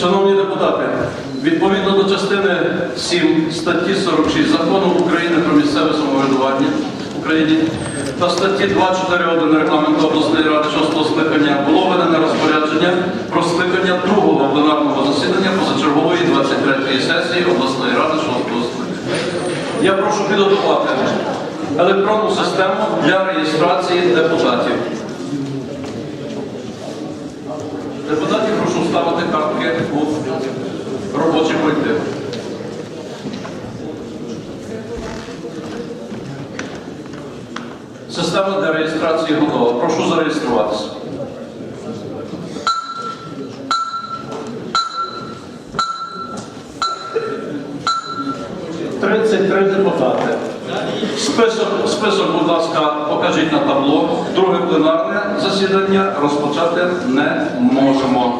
Шановні депутати, відповідно до частини 7 статті 46 Закону України про місцеве самоврядування в Україні та статті 2.4.1 регламенту обласної ради 6 скликання було введене розпорядження про скликання другого пленарного засідання позачергової 23-ї сесії обласної ради 6 скликання. Я прошу підготувати електронну систему для реєстрації депутатів. Депутатів прошу вставити картки у робочі пульти. Система для реєстрації готова. Прошу зареєструватися. Тридцять три депутати. Список, список, будь ласка, покажіть на табло. Друге пленарне засідання розпочати не можемо.